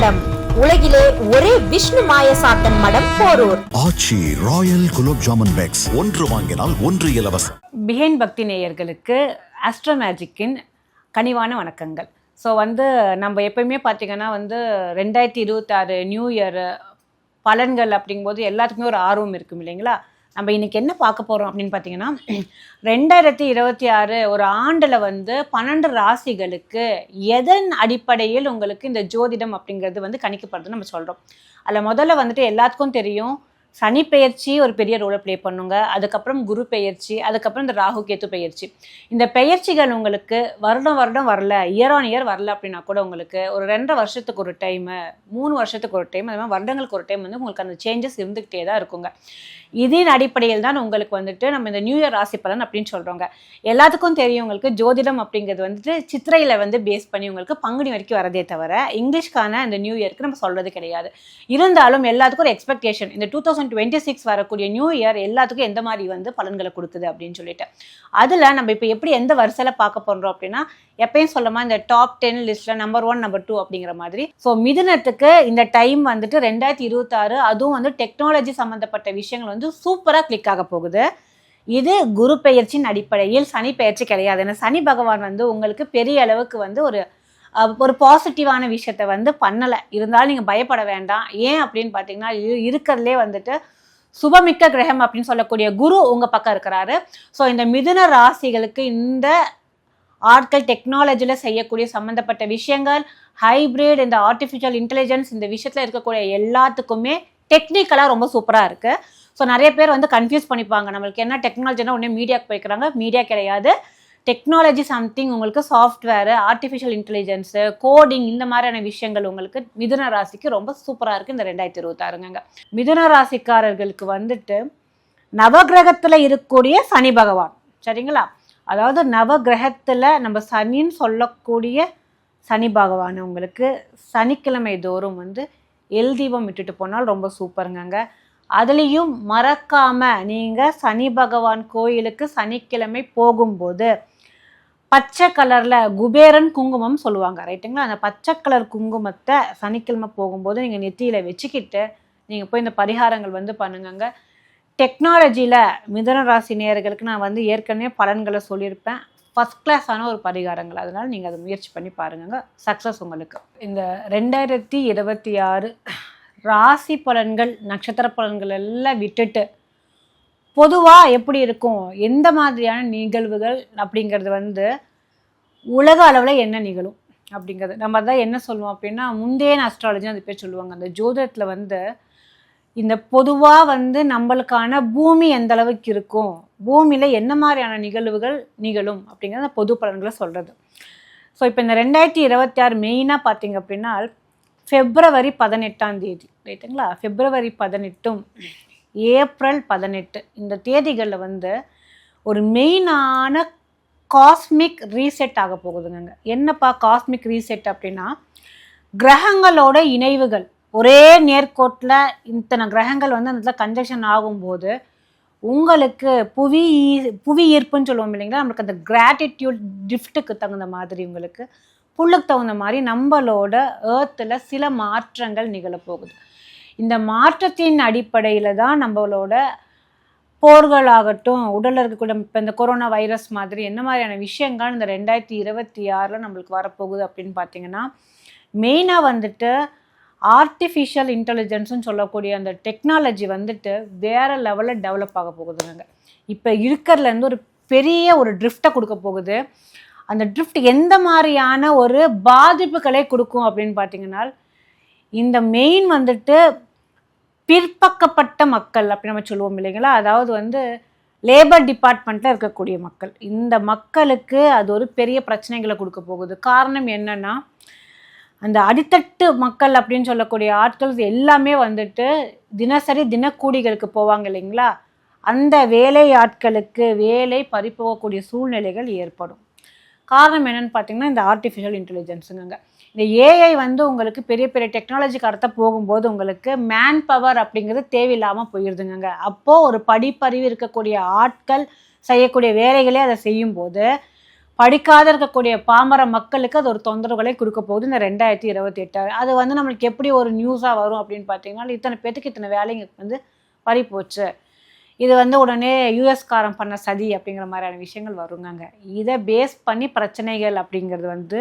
மடம். உலகிலே ஒரே விஷ்ணு மாயசாத்தன் மடம் Porur. Aachi royal gulab jamun packs. ஒன்று வாங்கினால் ஒன்று இலவசம். பிஹைண்ட் பக்தி நேயர்களுக்கு ஆஸ்ட்ரோ மேஜிக்கின் கனிவான வணக்கங்கள். ஸோ வந்து நம்ம எப்பயுமே பார்த்தீங்கன்னா வந்து ரெண்டாயிரத்தி இருபத்தாறு நியூ இயர் பலன்கள் அப்படிங்கும்போது எல்லாத்துக்குமே ஒரு ஆர்வம் இருக்கும் இல்லைங்களா? நம்ம இன்னைக்கு என்ன பார்க்க போகிறோம் அப்படின்னு பார்த்தீங்கன்னா ரெண்டாயிரத்தி இருபத்தி ஆறு ஒரு ஆண்டில் வந்து பன்னெண்டு ராசிகளுக்கு எதன் அடிப்படையில் உங்களுக்கு இந்த ஜோதிடம் அப்படிங்கிறது வந்து கணிக்கப்படுதுன்னு நம்ம சொல்கிறோம் அதில் முதல்ல வந்துட்டு எல்லாத்துக்கும் தெரியும். சனி பெயர்ச்சி ஒரு பெரிய ரோலை ப்ளே பண்ணுங்க. அதுக்கப்புறம் குரு பெயர்ச்சி அதுக்கப்புறம் இந்த ராகு கேத்து பெயர்ச்சி. இந்த பெயர்ச்சிகள் உங்களுக்கு வருடம் வருடம் வரல இயர் ஆன் இயர் வரல அப்படின்னா கூட உங்களுக்கு ஒரு ரெண்டரை வருஷத்துக்கு ஒரு டைமு மூணு வருஷத்துக்கு ஒரு டைம் அது மாதிரி வருடங்களுக்கு ஒரு டைம் வந்து உங்களுக்கு அந்த சேஞ்சஸ் இருந்துக்கிட்டே தான் இருக்குங்க. இதன் அடிப்படையில் தான் உங்களுக்கு வந்துட்டு நம்ம இந்த நியூ இயர் ராசி பலன் அப்படின்னு சொல்கிறோங்க எல்லாத்துக்கும் தெரியும் உங்களுக்கு ஜோதிடம் அப்படிங்கிறது வந்துட்டு சித்திரையில் வந்து பேஸ் பண்ணி உங்களுக்கு பங்குனி வரைக்கும் வரதே தவிர இங்கிலீஷ்க்கான இந்த நியூ இயர்க்கு நம்ம சொல்கிறது கிடையாது. இருந்தாலும் எல்லாத்துக்கும் ஒரு எக்ஸ்பெக்டேஷன் இந்த டூ தௌசண்ட் டுவெண்ட்டி சிக்ஸ் வரக்கூடிய நியூ இயர் எல்லாத்துக்கும் எந்த மாதிரி வந்து பலன்களை கொடுக்குது அப்படின்னு சொல்லிட்டு. அதில் நம்ம இப்போ எப்படி எந்த வரிசையில் பார்க்க போகிறோம் அப்படின்னா எப்பயும் சொல்லமா இந்த டாப் டென் லிஸ்ட்டில் நம்பர் ஒன் நம்பர் டூ அப்படிங்கிற மாதிரி. ஸோ மிதுனத்துக்கு இந்த டைம் வந்துட்டு ரெண்டாயிரத்தி இருபத்தாறு அதுவும் வந்து டெக்னாலஜி சம்மந்தப்பட்ட விஷயங்கள் வந்து சூப்பராக கிளிக் ஆக போகுது. இது குரு பெயர்ச்சியின் அடிப்படையில் சனி பெயர்ச்சி கிடையாது. ஏன்னா சனி பகவான் வந்து உங்களுக்கு பெரிய அளவுக்கு வந்து ஒரு ஒரு பாசிட்டிவான விஷயத்த வந்து பண்ணலை. இருந்தாலும் நீங்கள் பயப்பட வேண்டாம். ஏன் அப்படின்னு பார்த்தீங்கன்னா இருக்கிறதுலே வந்துட்டு சுபமிக்க கிரகம் அப்படின்னு சொல்லக்கூடிய குரு உங்கள் பக்கம் இருக்கிறாரு. ஸோ இந்த மிதுன ராசிகளுக்கு இந்த ஆட்கள் டெக்னாலஜியில் செய்யக்கூடிய சம்மந்தப்பட்ட விஷயங்கள் ஹைப்ரிட் இந்த ஆர்டிஃபிஷியல் இன்டெலிஜென்ஸ் இந்த விஷயத்தில் இருக்கக்கூடிய எல்லாத்துக்குமே டெக்னிக்கலாக ரொம்ப சூப்பராக இருக்குது ஸோ நிறைய பேர் வந்து கன்ஃபியூஸ் பண்ணிப்பாங்க. நம்மளுக்கு என்ன டெக்னாலஜினா உடனே மீடியாக்கு போய்க்கிறாங்க. மீடியா கிடையாது. டெக்னாலஜி சம்திங் உங்களுக்கு சாஃப்ட்வேர் ஆர்டிஃபிஷியல் இன்டெலிஜென்ஸு கோடிங் இந்த மாதிரியான விஷயங்கள் உங்களுக்கு மிதுன ராசிக்கு ரொம்ப சூப்பராக இருக்குது இந்த ரெண்டாயிரத்தி இருபத்தாறுங்க மிதுன ராசிக்காரர்களுக்கு வந்துட்டு நவகிரகத்தில் இருக்கக்கூடிய சனி பகவான் சரிங்களா? அதாவது நவகிரகத்தில் நம்ம சனின்னு சொல்லக்கூடிய சனி பகவான் உங்களுக்கு சனிக்கிழமை தோறும் வந்து எல் தீபம் விட்டுட்டு போனால் ரொம்ப சூப்பருங்கங்க அதுலேயும் மறக்காமல் நீங்கள் சனி பகவான் கோயிலுக்கு சனிக்கிழமை போகும்போது பச்சை கலரில் குபேரன் குங்குமம் சொல்லுவாங்க ரைட்டுங்களா? அந்த பச்சை கலர் குங்குமத்தை சனிக்கிழமை போகும்போது நீங்கள் நெத்தியில் வச்சுக்கிட்டு நீங்கள் போய் இந்த பரிகாரங்கள் வந்து பண்ணுங்கங்க. டெக்னாலஜியில் மிதன ராசி நேயர்களுக்கு நான் வந்து ஏற்கனவே பலன்களை சொல்லியிருப்பேன். ஃபஸ்ட் கிளாஸான ஒரு பரிகாரங்கள். அதனால் நீங்கள் அதை முயற்சி பண்ணி பாருங்கங்க. சக்ஸஸ் உங்களுக்கு. இந்த ரெண்டாயிரத்தி இருபத்தி ஆறு ராசி பலன்கள் நட்சத்திர பலன்கள் எல்லாம் விட்டுட்டு பொதுவாக எப்படி இருக்கும்? எந்த மாதிரியான நிகழ்வுகள் அப்படிங்கிறது வந்து உலக அளவில் என்ன நிகழும் அப்படிங்கிறது. நம்ம தான் என்ன சொல்லுவோம் அப்படின்னா முந்தைய அஸ்ட்ராலஜி அது பேர் சொல்லுவாங்க. அந்த ஜோதிடத்தில் வந்து இந்த பொதுவாக வந்து நம்மளுக்கான பூமி எந்த அளவுக்கு இருக்கும்? பூமியில் என்ன மாதிரியான நிகழ்வுகள் நிகழும் அப்படிங்கிறத பொது பலன்களை சொல்கிறது ஸோ இப்போ இந்த ரெண்டாயிரத்தி இருபத்தி ஆறு மெயினாக பார்த்தீங்க அப்படின்னா ஃபெப்ரவரி பதினெட்டாம் தேதி. ரைட்டுங்களா ஃபெப்ரவரி பதினெட்டும் ஏப்ரல் பதினெட்டு. இந்த தேதிகளில் வந்து ஒரு மெயினான காஸ்மிக் ரீசெட் ஆக போகுதுங்க என்னப்பா காஸ்மிக் ரீசெட் அப்படின்னா கிரகங்களோட இணைவுகள். ஒரே நேர்கோட்டில் இத்தனை கிரகங்கள் வந்து அந்த கன்ஜெக்ஷன் ஆகும்போது உங்களுக்கு புவி புவி ஈர்ப்புன்னு சொல்லுவோம் இல்லைங்களா? நம்மளுக்கு அந்த கிராட்டிடியூட் கிஃப்ட்டுக்கு தகுந்த மாதிரி உங்களுக்கு புல்லுக்கு தகுந்த மாதிரி நம்மளோட ஏர்த்தில் சில மாற்றங்கள் நிகழப்போகுது. இந்த மாற்றத்தின் அடிப்படையில் தான் நம்மளோட போர்களாகட்டும் உடலில் இருக்கக்கூடிய இப்போ இந்த கொரோனா வைரஸ் மாதிரி என்ன மாதிரியான விஷயங்கள் இந்த ரெண்டாயிரத்தி இருபத்தி ஆறில் நம்மளுக்கு வரப்போகுது அப்படின்னு பார்த்தீங்கன்னா மெயினாக வந்துட்டு ஆர்டிஃபிஷியல் இன்டெலிஜென்ஸ்னு சொல்லக்கூடிய அந்த டெக்னாலஜி வந்துட்டு வேறு லெவலில் டெவலப் ஆக போகுதுங்க. இப்போ இருக்கிறதுலேருந்து ஒரு பெரிய ஒரு ட்ரிஃப்ட்டை கொடுக்க போகுது. அந்த ட்ரிஃப்ட் எந்த மாதிரியான ஒரு பாதிப்புகளை கொடுக்கும் அப்படின்னு பார்த்தீங்கன்னா இந்த மெயின் வந்துட்டு பிற்பக்கப்பட்ட மக்கள் அப்படி நம்ம சொல்லுவோம் இல்லைங்களா? அதாவது வந்து லேபர் டிபார்ட்மெண்ட்டில் இருக்கக்கூடிய மக்கள். இந்த மக்களுக்கு அது ஒரு பெரிய பிரச்சனைகளை கொடுக்க போகுது. காரணம் என்னென்னா அந்த அடித்தட்டு மக்கள் அப்படின்னு சொல்லக்கூடிய ஆட்கள் எல்லாமே வந்துட்டு தினசரி தினக்கூலிகளுக்கு போவாங்க இல்லைங்களா? அந்த வேலை ஆட்களுக்கு வேலை பறிப்போகக்கூடிய சூழ்நிலைகள் ஏற்படும். காரணம் என்னென்னு பார்த்தீங்கன்னா இந்த ஆர்டிஃபிஷியல் இன்டெலிஜென்ஸுங்க இந்த ஏஐ வந்து உங்களுக்கு பெரிய பெரிய டெக்னாலஜிக்கு அடுத்த போகும்போது உங்களுக்கு மேன் பவர் அப்படிங்கிறது தேவையில்லாமல் போயிடுதுங்க அப்போது ஒரு படிப்பறிவு இருக்கக்கூடிய ஆட்கள் செய்யக்கூடிய வேலைகளே அதை செய்யும்போது படிக்காத இருக்கக்கூடிய பாமர மக்களுக்கு அது ஒரு தொந்தரவுகளை கொடுக்க போகுது இந்த ரெண்டாயிரத்தி இருபத்தி எட்டாறு அது வந்து நம்மளுக்கு எப்படி ஒரு நியூஸாக வரும் அப்படின்னு பார்த்தீங்கன்னா இத்தனை பேத்துக்கு இத்தனை வேலைங்க வந்து பறி போச்சு. இது வந்து உடனே யூஎஸ்காரன் பண்ண சதி அப்படிங்கிற மாதிரியான விஷயங்கள் வருங்கங்க. இதை பேஸ் பண்ணி பிரச்சனைகள் அப்படிங்கிறது வந்து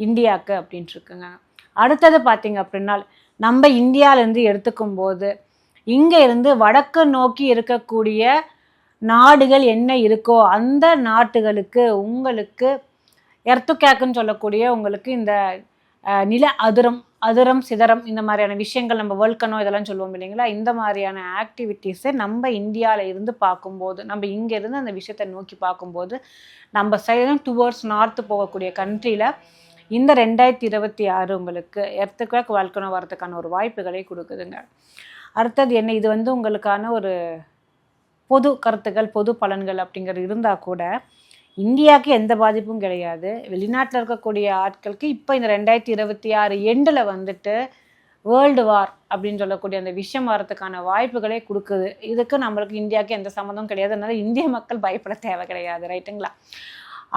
இந்தியாவுக்கு அப்படின்ட்டு இருக்குங்க அடுத்தது பார்த்தீங்க அப்படின்னா நம்ம இந்தியாவிலேருந்து எடுத்துக்கும் போது இங்கே இருந்து வடக்கு நோக்கி இருக்கக்கூடிய நாடுகள் என்ன இருக்கோ அந்த நாட்டுகளுக்கு உங்களுக்கு எர்த்துக்கேக்குன்னு சொல்லக்கூடிய உங்களுக்கு இந்த நில அதிரம் அதிரம் சிதறம் இந்த மாதிரியான விஷயங்கள் நம்ம வேல்கனோ இதெல்லாம் சொல்லுவோம் இல்லைங்களா? இந்த மாதிரியான ஆக்டிவிட்டீஸை நம்ம இந்தியாவில் இருந்து பார்க்கும்போது நம்ம இங்கே இருந்து அந்த விஷயத்தை நோக்கி பார்க்கும்போது நம்ம சைடு டுவர்ட்ஸ் நார்த்து போகக்கூடிய கண்ட்ரியில் இந்த ரெண்டாயிரத்தி இருபத்தி ஆறு உங்களுக்கு எர்த்துக்வேக் வாழ்க்கணும் வரதுக்கான ஒரு வாய்ப்புகளை கொடுக்குதுங்க. அடுத்தது என்ன இது வந்து உங்களுக்கான ஒரு பொது கருத்துக்கள் பொது பலன்கள் அப்படிங்கிறது இருந்தால் கூட இந்தியாவுக்கு எந்த பாதிப்பும் கிடையாது. வெளிநாட்டில் இருக்கக்கூடிய ஆட்களுக்கு இப்போ இந்த ரெண்டாயிரத்தி இருபத்தி ஆறு எண்டில் வந்துட்டு வேர்ல்டு வார் அப்படின்னு சொல்லக்கூடிய அந்த விஷயம் வரத்துக்கான வாய்ப்புகளே கொடுக்குது. இதுக்கு நம்மளுக்கு இந்தியாவுக்கு எந்த சம்மந்தமும் கிடையாது. அதனால இந்திய மக்கள் பயப்பட தேவை கிடையாது ரைட்டுங்களா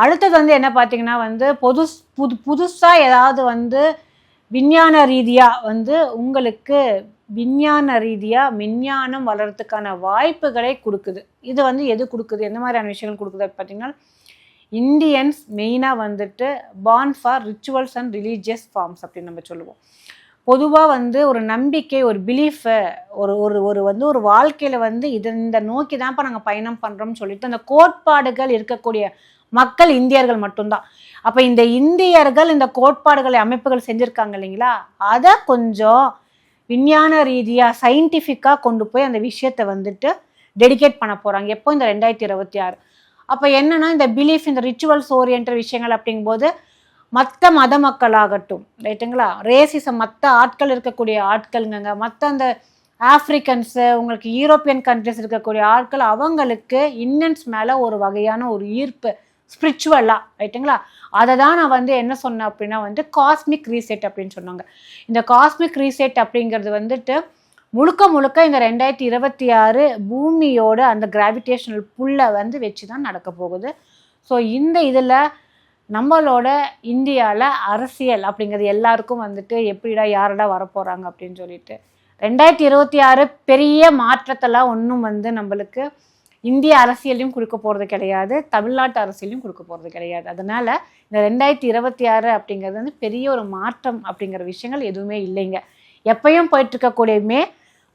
அடுத்தது வந்து என்ன பார்த்தீங்கன்னா வந்து பொது புது புதுசாக ஏதாவது வந்து விஞ்ஞான ரீதியாக வந்து உங்களுக்கு விஞ்ஞான ரீதியாக விஞ்ஞானம் வளர்றதுக்கான வாய்ப்புகளை கொடுக்குது. இது வந்து எது கொடுக்குது? எந்த மாதிரியான விஷயங்கள் கொடுக்குது பார்த்தீங்கன்னா இந்தியன்ஸ் மெயினாக வந்துட்டு born for rituals and religious forms அப்படின்னு நம்ம சொல்லுவோம். பொதுவாக வந்து ஒரு நம்பிக்கை ஒரு பிலீஃபு ஒரு ஒரு ஒரு வந்து ஒரு வாழ்க்கையில் வந்து இது இந்த நோக்கி தான்ப்பா நாங்கள் பயணம் பண்ணுறோம்னு சொல்லிட்டு அந்த கோட்பாடுகள் இருக்கக்கூடிய மக்கள் இந்தியர்கள் மட்டும்தான். அப்போ இந்த இந்தியர்கள் இந்த கோட்பாடுகளை அமைப்புகள் செஞ்சுருக்காங்க இல்லைங்களா? அதை கொஞ்சம் விஞ்ஞான ரீதியாக சயின்டிஃபிக்காக கொண்டு போய் அந்த விஷயத்தை வந்துட்டு டெடிகேட் பண்ண போகிறாங்க எப்போ இந்த ரெண்டாயிரத்தி இருபத்தி ஆறு. அப்போ என்னென்னா இந்த பிலீஃப் இந்த ரிச்சுவல்ஸ் ஓரியன்ட் விஷயங்கள் அப்படிங்கும்போது மற்ற மத மக்களாகட்டும் ரைட்டுங்களா ரேசிசம் மற்ற ஆட்கள் இருக்கக்கூடிய ஆட்களுங்க மற்ற அந்த ஆப்ரிக்கன்ஸு உங்களுக்கு யூரோப்பியன் கண்ட்ரிஸ் இருக்கக்கூடிய ஆட்கள் அவங்களுக்கு இன்னன்ஸ் மேலே ஒரு வகையான ஒரு ஈர்ப்பு ஸ்பிரிச்சுவலாக ரைட்டுங்களா அதை தான் நான் வந்து என்ன சொன்னேன் அப்படின்னா வந்து காஸ்மிக் ரீசெட் அப்படின்னு சொன்னாங்க. இந்த காஸ்மிக் ரீசெட் அப்படிங்கிறது வந்துட்டு முழுக்க முழுக்க இந்த ரெண்டாயிரத்தி இருபத்தி ஆறு பூமியோட அந்த கிராவிடேஷனல் புல்லை வந்து வச்சு தான் நடக்க போகுது. ஸோ இந்த இதில் நம்மளோட இந்தியாவில் அரசியல் அப்படிங்கிறது எல்லாருக்கும் வந்துட்டு எப்படிடா யாரடா வரப்போகிறாங்க அப்படின்னு சொல்லிட்டு. ரெண்டாயிரத்தி இருபத்தி ஆறு பெரிய மாற்றத்தெல்லாம் ஒன்றும் வந்து நம்மளுக்கு இந்திய அரசியலையும் கொடுக்க போகிறது கிடையாது தமிழ்நாட்டு அரசியலையும் கொடுக்க போகிறது கிடையாது. அதனால் இந்த ரெண்டாயிரத்தி இருபத்தி ஆறு அப்படிங்கிறது வந்து பெரிய ஒரு மாற்றம் அப்படிங்கிற விஷயங்கள் எதுவுமே இல்லைங்க. எப்பயும் போயிட்டு இருக்கக்கூடியமே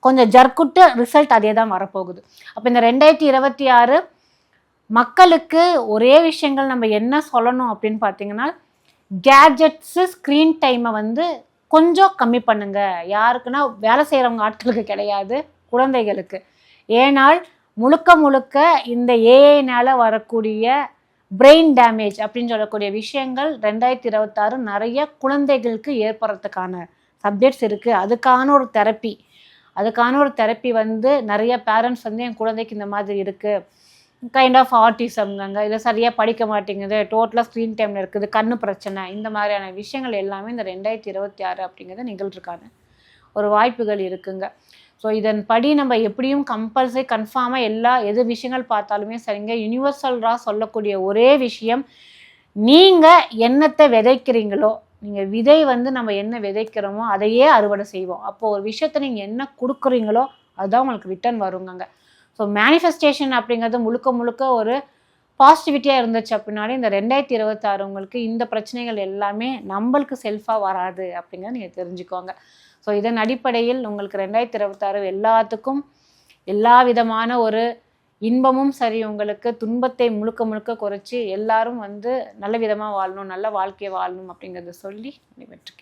கொஞ்சம் ஜர்க்குட்டு ரிசல்ட் அதே தான் வரப்போகுது. அப்போ இந்த ரெண்டாயிரத்தி இருபத்தி ஆறு மக்களுக்கு ஒரே விஷயங்கள் நம்ம என்ன சொல்லணும் அப்படின்னு பார்த்தீங்கன்னா கேஜெட்ஸு ஸ்க்ரீன் டைமை வந்து கொஞ்சம் கம்மி பண்ணுங்க. யாருக்குன்னா வேலை செய்கிறவங்க ஆட்களுக்கு கிடையாது குழந்தைகளுக்கு. ஏனால் முழுக்க முழுக்க இந்த ஏஐனால் வரக்கூடிய பிரெயின் டேமேஜ் அப்படின்னு சொல்லக்கூடிய விஷயங்கள் ரெண்டாயிரத்தி இருபத்தாறு நிறைய குழந்தைகளுக்கு ஏற்படுறதுக்கான சப்ஜெக்ட்ஸ் இருக்குது அதுக்கான ஒரு தெரப்பி அதுக்கான ஒரு தெரப்பி வந்து நிறைய பேரண்ட்ஸ் வந்து என் குழந்தைக்கு இந்த மாதிரி இருக்குது கைண்ட் ஆஃப் ஆர்டிசம்ங்க இதை சரியாக படிக்க மாட்டேங்குது. டோட்டலாக ஸ்க்ரீன் டைமில் இருக்குது. கண்ணு பிரச்சனை. இந்த மாதிரியான விஷயங்கள் எல்லாமே இந்த ரெண்டாயிரத்தி இருபத்தி ஆறு அப்படிங்கிறது நிகழ்ச்சிருக்கான ஒரு வாய்ப்புகள் இருக்குங்க. ஸோ இதன்படி நம்ம எப்படியும் கம்பல்சரி கன்ஃபார்மாக எல்லா எது விஷயங்கள் பார்த்தாலுமே சரிங்க. யூனிவர்சல்ராக சொல்லக்கூடிய ஒரே விஷயம் நீங்கள் என்னத்தை விதைக்கிறீங்களோ நீங்கள் விதை வந்து நம்ம என்ன விதைக்கிறோமோ அதையே அறுவடை செய்வோம். அப்போது ஒரு விஷயத்தை நீங்கள் என்ன கொடுக்குறீங்களோ அதுதான் உங்களுக்கு ரிட்டர்ன் வருங்கங்க. ஸோ மேனிஃபெஸ்டேஷன் அப்படிங்கிறது முழுக்க முழுக்க ஒரு பாசிட்டிவிட்டியாக இருந்துச்சு அப்படின்னாலே இந்த ரெண்டாயிரத்தி இருபத்தாறு உங்களுக்கு இந்த பிரச்சனைகள் எல்லாமே நம்மளுக்கு செல்ஃபாக வராது அப்படிங்கிறத நீங்கள் தெரிஞ்சுக்கோங்க. ஸோ இதன் அடிப்படையில் உங்களுக்கு ரெண்டாயிரத்தி இருபத்தாறு எல்லாத்துக்கும் எல்லா விதமான ஒரு இன்பமும் சரி உங்களுக்கு துன்பத்தை முழுக்க முழுக்க குறைச்சி எல்லாரும் வந்து நல்ல விதமாக வாழணும் நல்ல வாழ்க்கையை வாழணும் அப்படிங்கிறத சொல்லி விட்டுருக்கேன்